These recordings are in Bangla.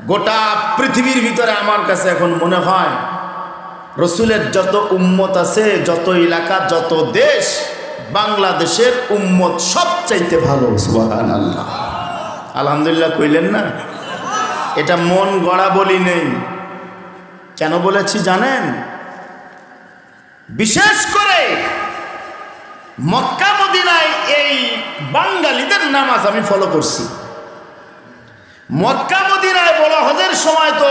গোটা পৃথিবীর ভিতরে আমার কাছে এখন মনে হয়, রসুলের যত উম্মত আছে, যত এলাকা, যত দেশ, বাংলাদেশের উম্মত সবচাইতে ভালো আল্লাহ আলহামদুলিল্লাহ কইলেন না? এটা মন গড়া বলি নেই। কেন বলেছি জানেন? বিশেষ করে মক্কা মদিনায় এই বাঙালিদের নামাজ আমি ফলো করছি। মক্কা মদিনায় বলা হজের সময় তো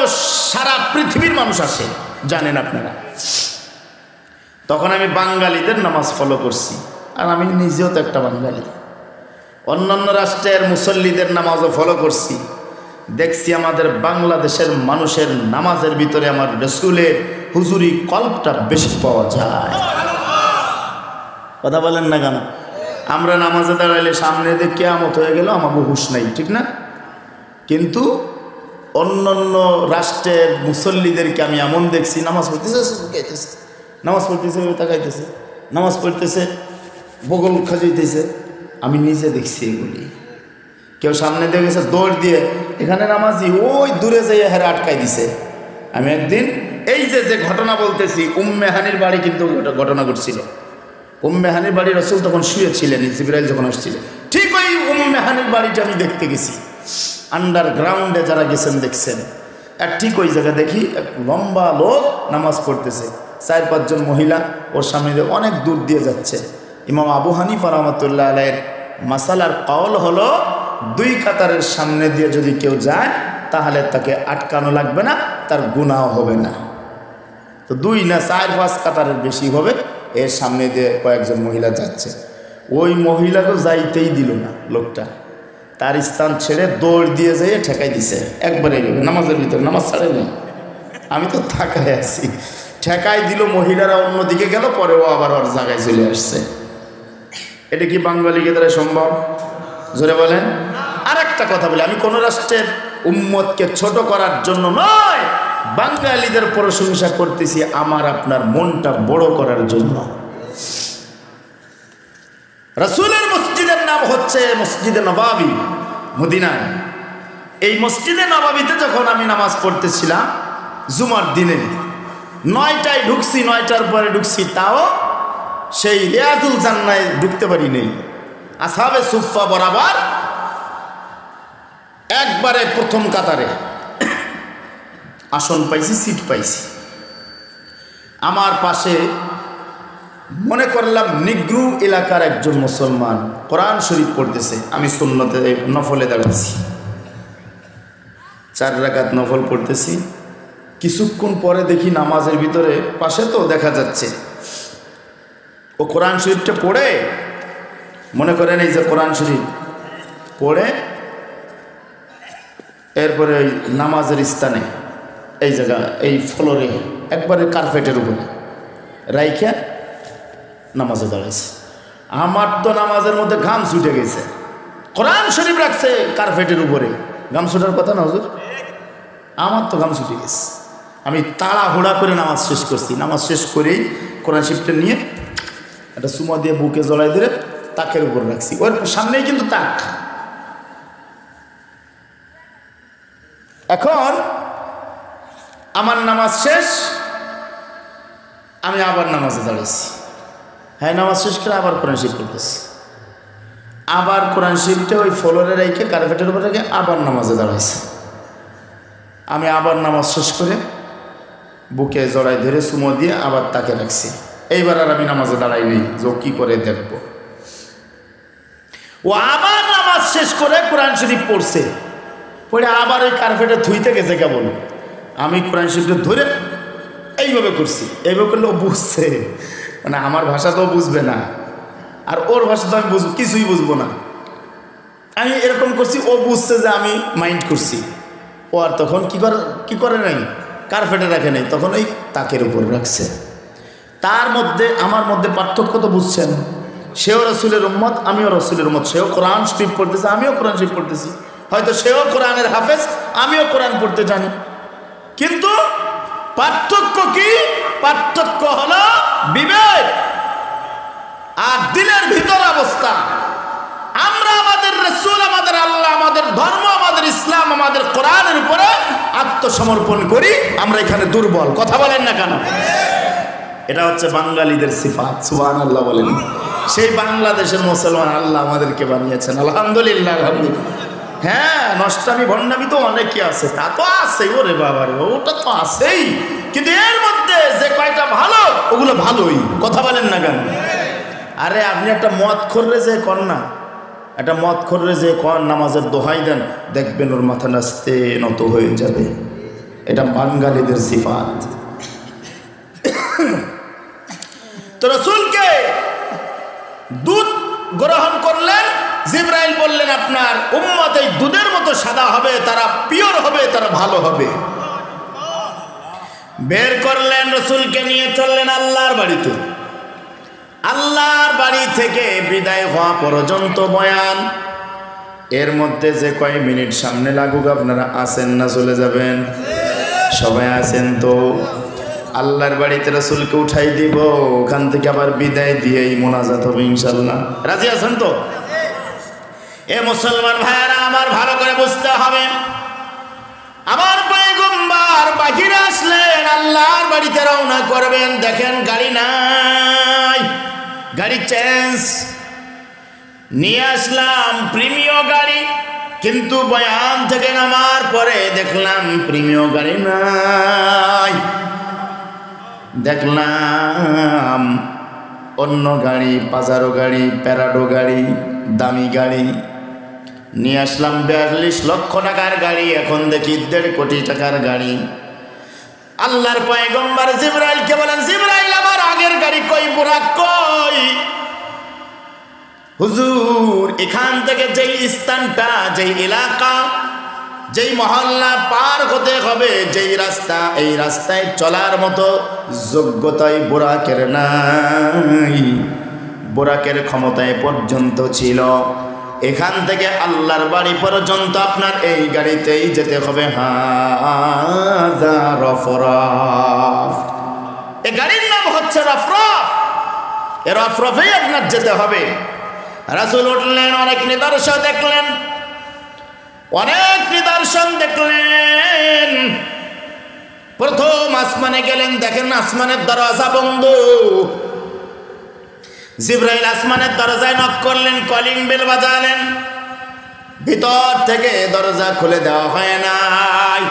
সারা পৃথিবীর মানুষ আসে, জানেন আপনারা। তখন আমি বাঙালিদের নামাজ ফলো করছি, আর আমি নিজেও তো একটা বাঙালি। অন্যান্য রাষ্ট্রের মুসল্লিদের নামাজও ফলো করছি। দেখছি আমাদের বাংলাদেশের মানুষের নামাজের ভিতরে আমার রসুলের হুজুরি কল্পটা বেশি পাওয়া যায়। কথা বলেন না কেন? আমরা নামাজে দাঁড়াইলে সামনে দিয়ে কেয়ামত হয়ে গেল আমাকে হুশ নাই, ঠিক না? কিন্তু অন্য অন্য রাষ্ট্রের মুসল্লিদেরকে আমি এমন দেখছি, নামাজ পড়তেছে, গাইতেছে, নামাজ পড়তেছে তাকাইতেছে, নামাজ পড়তেছে, বগল খাজাইতেছে আমি নিজে দেখছি এগুলি। কেউ সামনে দিয়ে গেছে, দৌড় দিয়ে, এখানে নামাজি, ওই দূরে যাইয়ে হেরে আটকাই দিছে। আমি একদিন, এই যে যে ঘটনা বলতেছি উম্মেহানির বাড়ি কিন্তু ঘটনা ঘটছিল। উম্মেহানির বাড়ি রসুল তখন শুয়েছিলেন, জিবরাইল যখন আসছিল, ঠিক ওই উম্মেহানির বাড়িটা আমি দেখতে গেছি। আন্ডারগ্রাউন্ডে যারা গেছেন, দেখছেন। এক ঠিক ওই জায়গায় দেখি এক লম্বা লোক নামাজ পড়তেছে। চার পাঁচজন মহিলা ওর সামনে অনেক দূর দিয়ে যাচ্ছে। ইমাম আবু হানিফা রহমতুল্লাহ আলাইয়ের মাসালার কাউল হলো, দুই কাতারের সামনে দিয়ে যদি কেউ যায়, তাহলে তাকে আটকানো লাগবে না, তার গুণাও হবে না। তো দুই না চার, পাঁচ কাতারের বেশি হবে, এর সামনে দিয়ে কয়েকজন মহিলা যাচ্ছে। ওই মহিলাকে যাইতেই দিল না লোকটা। তার স্থান ছেড়ে দৌড় দিয়ে যেয়ে ঠেকাই দিছে। একবারে এইভাবে, নামাজের ভিতরে, নামাজ ছাড়ে নেই আমি তো থাকায় আছি। ঠেকাই দিল, মহিলারা অন্যদিকে গেল, পরে ও আবার ওর জায়গায় চলে আসছে। এটা কি বাঙালিকে দ্বারা সম্ভব? জোরে বলেন। আর একটা কথা বলি, আমি কোন রাষ্ট্রের উম্মতকে ছোট করার জন্য নয়, বাঙালিদের প্রশংসা করতেছি আমার আপনার মনটা বড় করার জন্য। রসুলের মসজিদের নাম হচ্ছে মসজিদে নবাবি মদিনায়। এই মসজিদে নবাবিতে যখন আমি নামাজ পড়তেছিলাম, জুমার দিনে, নয়টায় ঢুকছি, নয়টার পরে ঢুকছি, তাও সেই রিয়াজুল জান্নায় ঢুকতে পারি নেই আসাবে সুফা বরাবর একবারে প্রথম কাতারে। আসন পাইছি, সিট পাইছি। আমার পাশে মনে করলাম নিগ্রু এলাকার একজন মুসলমান কোরআন শরীফ পড়তেছে, আমি সুন্নতে নফলে দাঁড়াচ্ছি চার রাকাত নফল পড়তেছি। কিছুক্ষণ পরে দেখি নামাজের ভিতরে পাশে তো দেখা যাচ্ছে। ও কোরআন শরীফটা পড়ে? মনে করেন এই যে কোরআন শরীফ পড়ে, এরপরে ওই নামাজের স্থানে, এই জায়গা, এই ফ্লোরে, একবারে কার্পেটের উপরে, রাইখা নামাজে দাঁড়াইছে। আমার তো নামাজের মধ্যে ঘাম ছুটে গেছে। কোরআন শরীফ রাখছে কার্পেটের উপরে। ঘাম ছুটার কথা না হুজুর? আমার তো ঘাম ছুটে গেছে। আমি তাড়াহুড়া করে নামাজ শেষ করছি। নামাজ শেষ করেই কোরআন শরীফটা নিয়ে একটা সুমা দিয়ে বুকে জ্বলাই ধরে তাকের উপর রাখছি। ওর সামনেই কিন্তু তাক। এখন আমার নামাজ শেষ, আমি আবার নামাজে দাঁড়িয়েছি হ্যাঁ নামাজ শেষ করে আবার কোরআন শরীফ করতেছি আবার কোরআন শরীফটা ওই ফ্লোরে রেখে কার্পেটের উপর রেখে আবার নামাজে দাঁড়াইছে। আমি আবার নামাজ শেষ করে বুকে জড়াই ধরে সুমো দিয়ে আবার তাকে রাখছি। এইবার আর আমি নামাজে দাঁড়াই নেই, যে কী করে দেখব। ও আবার নামাজ শেষ করে কোরআন শরীফ পড়ছে। পড়ে আবার ওই কার্পেটে ধুইতে গেছে কেবল। আমি কোরআন শরীফটা ধরে এইভাবে করছি। এইভাবে করলে ও বুঝছে মানে আমার ভাষা তো বুঝবে না। আর ওর ভাষা তো আমি বুঝব, কিছুই বুঝব না। আমি এরকম করছি, ও বুঝছে যে আমি মাইন্ড করছি। ও আর তখন কি করে কি করে নাই? কার্পেটে রাখে নাই, তখন ওই তাকের উপর রাখছে। তার মধ্যে, আমার মধ্যে পার্থক্য তো বুঝছেন। সেও রসুলের উম্মত, আমিও রসুলের উম্মত। সেও কোরআন শরীফ পড়তেছে, আমিও কোরআন শরীফ পড়তেছি। হয়তো সেও কোরআনের হাফেজ, আমিও কোরআন পড়তে জানি। কিন্তু পার্থক্য কি? পার্থক্য হলো বিবেক আর দিলের ভিতর অবস্থা। আমরা আমাদের রসুল, আমাদের আল্লাহ, আমাদের ধর্ম, আমাদের ইসলাম, আমাদের কোরআনের উপরে আত্মসমর্পণ করি, আমরা এখানে দুর্বল। কথা বলেন না কেন? এটা হচ্ছে বাঙালিদের সিফাত সুবান আল্লাহ বলেন। সেই বাংলাদেশের মুসলমান আল্লাহ আমাদেরকে বানিয়েছেন। আলহামদুলিল্লাহ আলহামদুলিল্লাহ। হ্যাঁ নষ্টামি, ভণ্ডামি তো অনেকে আছে। তা তো আছেই, ওরে বাবা রে ওটা তো আছেই। কিন্তু এর মধ্যে যে কয়টা ভালো, ওগুলো ভালোই। কথা বলেন না কেন? আরে, আপনি একটা মদ খররে যে কর না, একটা মদ খররে যে কর নামাজের দোহাই দেন, দেখবেন ওর মাথা নাচতে নত হয়ে যাবে। এটা বাঙালিদের সিফাত। তো রসুলকে দুধ গ্রহণ করলেন জিব্রাইল বললেন, আপনার উম্মত এই দুধের মতো সাদা হবে, তারা পিওর হবে, তারা ভালো হবে। বের করলেন, রসুলকে নিয়ে চললেন আল্লাহর বাড়িতে। আল্লাহর বাড়ি থেকে বিদায় হওয়া পর্যন্ত বয়ান। এর মধ্যে যে কয় মিনিট সামনে লাগুক, আপনারা আসেন না চলে যাবেন? সবাই আছেন তো? আল্লাহর বাড়িতে রসুলকে উঠাই দিব, ওখান থেকে আবার বিদায় দিয়েই মোনাজাত হবে ইনশাল্লাহ। রাজি আছেন তো? এ মুসলমান ভাইয়ারা, আমার ভালো করে বুঝতে হবে। আমার পয়গম্বর বাহিরে আসলেন, আল্লাহর বাড়িতে রওনা করবেন। দেখেন গাড়ি নাই, গাড়ি চেঞ্জ। নিয়ে আসলাম প্রিমিয় গাড়ি, কিন্তু বয়ান থেকে নামার পরে দেখলাম প্রিমিয় গাড়ি নাই। দেখলাম অন্য গাড়ি পাজারো গাড়ি, প্যারাডো গাড়ি, দামি গাড়ি। নিয়ে আসলাম বিয়াল্লিশ লক্ষ টাকার গাড়ি, এখন দেখি দেড় কোটি টাকার গাড়ি। আল্লাহর পয়গম্বর জিব্রাইলকে বলেন, জিব্রাইল, আমার আগের গাড়ি কই বুড়া কই? হুজুর, এখান থেকে যেই স্থানটা, যেই এলাকা, যেই মহল্লা পার হতে হবে, যেই রাস্তা, এই রাস্তায় চলার মতো যোগ্যতাই বোরাকের নাই। বোরাকের ক্ষমতায় পর্যন্ত ছিল। এখান থেকে আল্লাহর বাড়ি পর্যন্ত আপনার এই গাড়িতেই যেতে হবে। এ গাড়ির নাম হচ্ছে রফরফ। এ রফরফেই আপনার যেতে হবে। রাসুল উঠলেন, অনেক নিদর্শন দেখলেন। অনেক নিদর্শন দেখলেন। প্রথম আসমানে গেলেন, দেখেন আসমানের দরজা বন্ধ। জিব্রাইল আসমানের দরজায় নক করলেন কলিং বেল বাজালেন। ভিতর থেকে দরজা খুলে দেওয়া হয় নাই।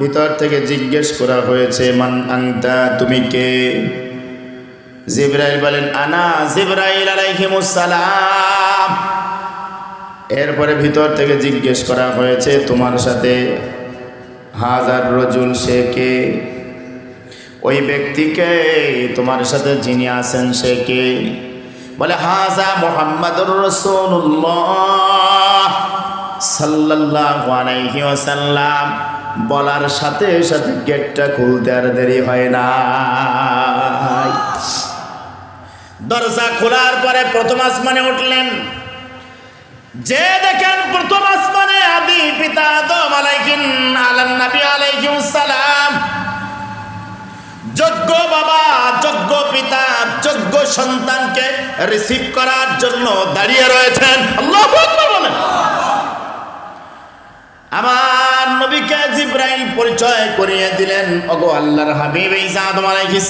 ভিতর থেকে জিজ্ঞেস করা হয়েছে, মান আংতা তুমি কে? জিব্রাইল বলেন, আনা জিব্রাইল আলাইহিমুসসালাম এরপরে ভিতর থেকে জিজ্ঞেস করা হয়েছে, তোমার সাথে হাজার রজুল সে কে? ওই ব্যক্তিকে তোমার সাথে যিনি আছেন সে কে? বলে হাজা মোহাম্মদুর রসুল্লাহ বলার সাথে সাথে গেটটা খুলতে আর দেরি হয় না। দরজা খোলার পরে প্রথম আসমানে উঠলেন। যে দেখেন প্রথম আসমানে আদি পিতা আদম আলান নবী যোগ্য বাবা, যোগ্য পিতা, যোগ্য সন্তানকে রিসিভ করার জন্য দাঁড়িয়ে রয়েছেন। আমার নবীকে জিব্রাইল পরিচয় করিয়ে দিলেন। আল্লাহর হাবিব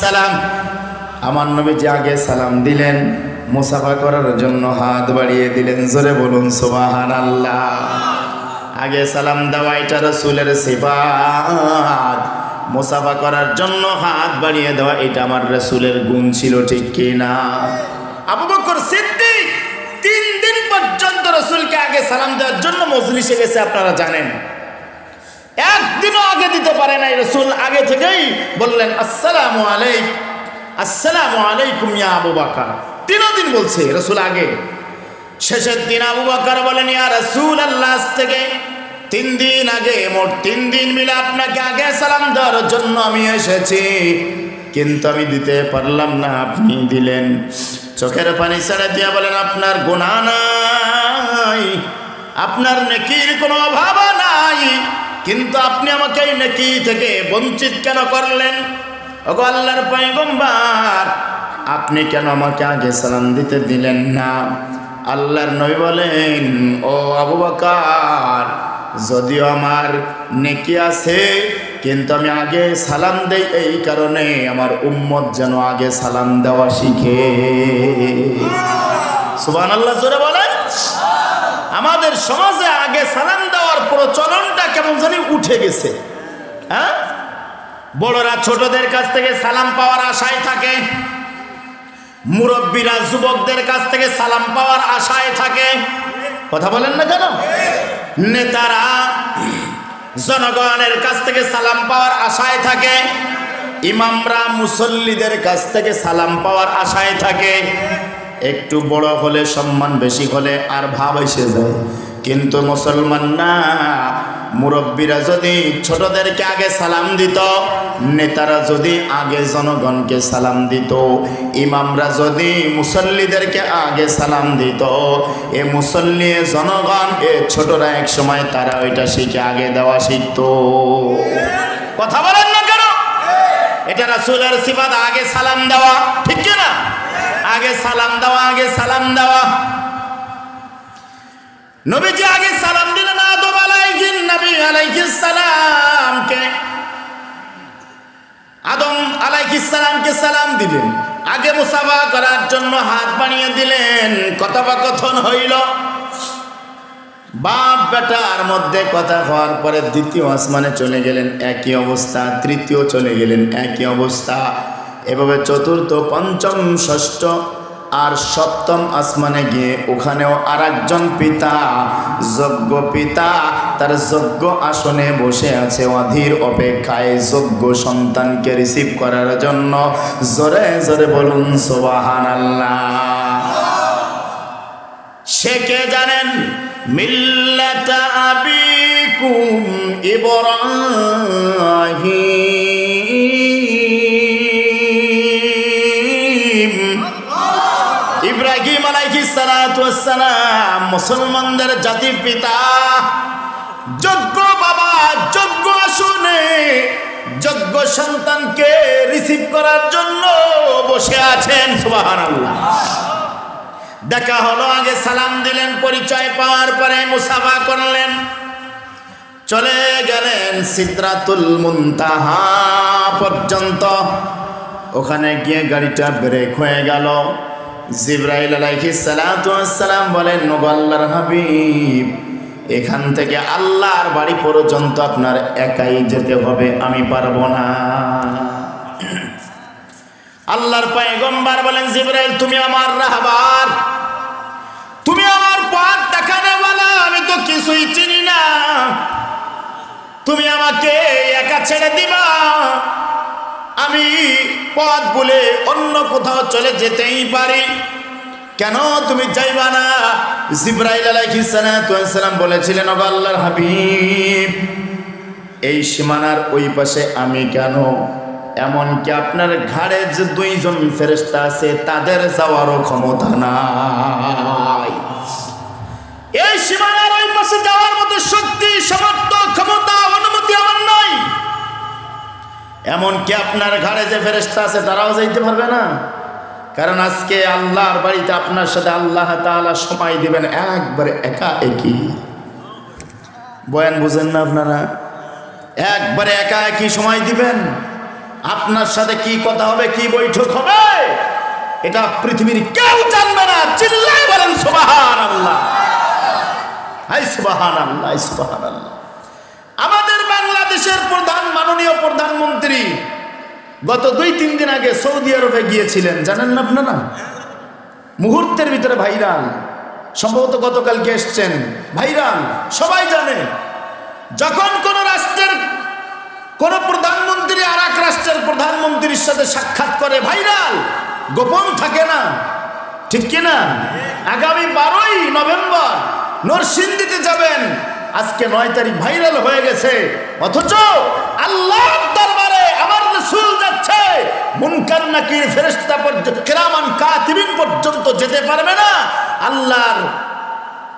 সালাম। আমার নবী যে আগে সালাম দিলেন, মুসাফা করার জন্য হাত বাড়িয়ে দিলেন। জোরে বলুন সুবাহান আল্লাহ আগে সালাম দেওয়া এটা রসুলের সিফাত। মুসাফা করার জন্য হাত বাড়িয়ে দেওয়া, এটা আমার রসুলের গুণ ছিল, ঠিক কি না? আবু বকর সিদ্দিক তিন দিন পর্যন্ত রসুলকে আগে সালাম দেওয়ার জন্য মজলিসে গেছে, আপনারা জানেন। একদিনও আগে দিতে পারে নাই রসুল, আগে থেকেই বললেন, আসসালামু আলাইকুম আসসালামু আলাইকুম ইয়া আবু বাকার। তিনও দিন বলছে রসুল আগে। শেষের দিন আবু বাকার বলেন, ইয়া রসুল আল্লাহ থেকে তিন দিন আগে, মোট তিন দিন মিলে আপনাকে আগে সালাম দেওয়ার জন্য আমি এসেছি। কিন্তু আমি দিতে পারলাম না, আপনি দিলেন। চোখের পানি ছেড়ে দিয়া বলেন, আপনার গোনা নাই, আপনার নেকির কোনো অভাব নাই। কিন্তু আপনি আমাকে এই নেকি থেকে বঞ্চিত কেন করলেন? ওগো আল্লাহর পয়গম্বার, আপনি কেন আমাকে আগে সালাম দিতে দিলেন না? আল্লাহর নই বলেন, ও আবু বকার যদিও আমার নেকি আছে, কিন্তু আমি আগে সালাম দেই এই কারণে আমার উম্মত যেন আগে সালাম দেওয়া শিখে। সুবান আল্লাহ জোরে বলেন। আমাদের সমাজে আগে সালাম দেওয়ার প্রচলনটা কেমন জানি উঠে গেছে। হ্যাঁ? বড়রা ছোটদের কাছ থেকে সালাম পাওয়ার আশায় থাকে। মুরব্বীরা যুবকদের কাছ থেকে সালাম পাওয়ার আশায় থাকে। কথা বলেন না কেন? নেতারা জনগণের কাছ থেকে সালাম পাওয়ার আশায় থাকে, ইমামরা মুসল্লিদের কাছ থেকে সালাম পাওয়ার আশায় থাকে। একটু বড় হলে সম্মান বেশি হলে আর ভাব এসে যায়। কিন্তু মুসলমান না। মুরব্বীরা যদি ছোটদেরকে আগে সালাম দিত, নেতারা যদি আগে জনগণকে সালাম দিত, ইমামরা যদি মুসল্লিদেরকে আগে সালাম দিত, এ মুসল্লি জনগণ, এ ছোটরা এক সময় তারা ওইটা শিখে আগে দেওয়া শিখত। কথা বলেন না কেন? এটা রাসূলের সিফাত, আগে সালাম দেওয়া, ঠিক না আগে সালাম দেওয়া, আগে সালাম দেওয়া। নবীজি আগে সালাম দিলেন আদম আলাইহিস নবী আলাইহিস সালামকে। আদম আলাইহিস সালামকে সালাম দিলেন। আগে মুসাফা করার জন্য হাত বানিয়ে দিলেন। কথোপকথন হইল। বাপ বেটার মধ্যে কথা হওয়ার পরে দ্বিতীয় আসমানে চলে গেলেন, একই অবস্থা, তৃতীয় চলে গেলেন, একই অবস্থা। এভাবে চতুর্থ, পঞ্চম, ষষ্ঠ আর সপ্তম আসমানে গিয়ে ওখানেও আর একজন পিতা যজ্ঞ পিতা, তার যজ্ঞ আসনে বসে আছে অধীর অপেক্ষায় যজ্ঞ সন্তানকে রিসিভ করার জন্য। জোরে জোরে বলুন সোবাহান আল্লাহ সে কে জানেন? মিল্লাতা আবিকুম ইব্রাহিম। মুসলমানদের জাতির পিতা, যোগ্য বাবা, যোগ্য আসনে, যোগ্য সন্তানকে রিসিভ করার জন্য বসে আছেন, সুবহানাল্লাহ। দেখা হলো, আগে সালাম দিলেন, পরিচয় পাওয়ার পরে মুসাফা করলেন। চলে গেলেন সিদ্রাতুল মুনতাহা পর্যন্ত। ওখানে গিয়ে গাড়িটা ব্রেক হয়ে গেল। জিব্রাইল আলাইহিস সালাতু সালাম বলেন আল্লাহর হাবিব, এখান থেকে আল্লাহর বাড়ি পর্যন্ত আপনার একাই যেতে হবে, আমি পারব না। আল্লাহর পায়গম্বার বলেন, জিব্রাইল, তুমি আমার রাহবার, তুমি আমার পথ দেখানে বলা, আমি তো কিছুই চিনি না। তুমি আমাকে একা ছেড়ে দিবা আমি পথ বলে অন্য কোথাও চলে যেতেই পারি। কেন তুমি চাইবা না? জিব্রাইল আলাইহিস সালাম বলেছিলেন আল্লাহর হাবিব, এই সীমানার ওই পাশে আমি কেন? এমনকি আপনার ঘাড়ে যে দুইজন ফেরেস্তা আছে, তাদের যাওয়ারও ক্ষমতা নাই। এই সীমানার ওই পাশে যাওয়ার মতো শক্তি, সামর্থ্য এমনকি আপনার ঘাড়ে যে ফেরেস্তা আছে, তারাও যাইতে পারবে না। কারণ আজকে আল্লাহর বাড়িতে আপনার সাথে আল্লাহ তাআলা সময় দিবেন একবারে একা একই। বয়ান বুঝেন না আপনারা? একবারে একা একই সময় দিবেন। আপনার সাথে কি কথা হবে, কি বৈঠক হবে, এটা পৃথিবীর কেউ জানবে না। চিল্লাই বলেন সুবাহান আল্লাহ সুবাহান আল্লাহ সুবাহান আল্লাহ বাংলাদেশের প্রধান মাননীয় প্রধানমন্ত্রী গত দুই, তিন দিন আগে সৌদি আরবে গিয়েছিলেন। জানেন না আপনারা? মুহূর্তের ভিতরে ভাইরাল। সম্ভবত গতকালকে এসছেন। ভাইরাল, সবাই জানে, যখন কোন রাষ্ট্রের কোন প্রধানমন্ত্রী আর এক রাষ্ট্রের প্রধানমন্ত্রীর সাথে সাক্ষাৎ করে, ভাইরাল, গোপন থাকে না। ঠিক কিনা? আগামী বারোই নভেম্বর নরসিংদীতে যাবেন। আজকে নয় তারিখ ভাইরাল হয়ে গেছে। অথচ আল্লাহ দরবারে আমার রসুল যাচ্ছে। মুনকার নাকির ফেরেস্তা পর্যন্ত, কেরামান কাতিবিন পর্যন্ত যেতে পারবে না। আল্লাহর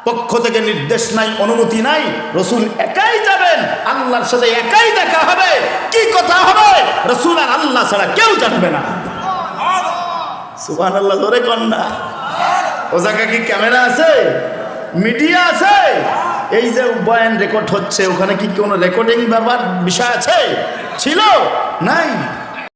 পক্ষ থেকে নির্দেশ নাই, অনুমতি নাই। রসুল একাই যাবেন, আল্লাহর সাথে একাই দেখা হবে। কি কথা হবে? রসুল আর আল্লাহ ছাড়া কেউ জানবে না। সুবান আল্লাহ ধরে কন্যা ও জায়গায় কি ক্যামেরা আছে? মিডিয়া আছে? এই যে বয়ান রেকর্ড হচ্ছে ওখানে কি কোনো রেকর্ডিং ব্যাপার বিষয় আছে? ছিল? নাই?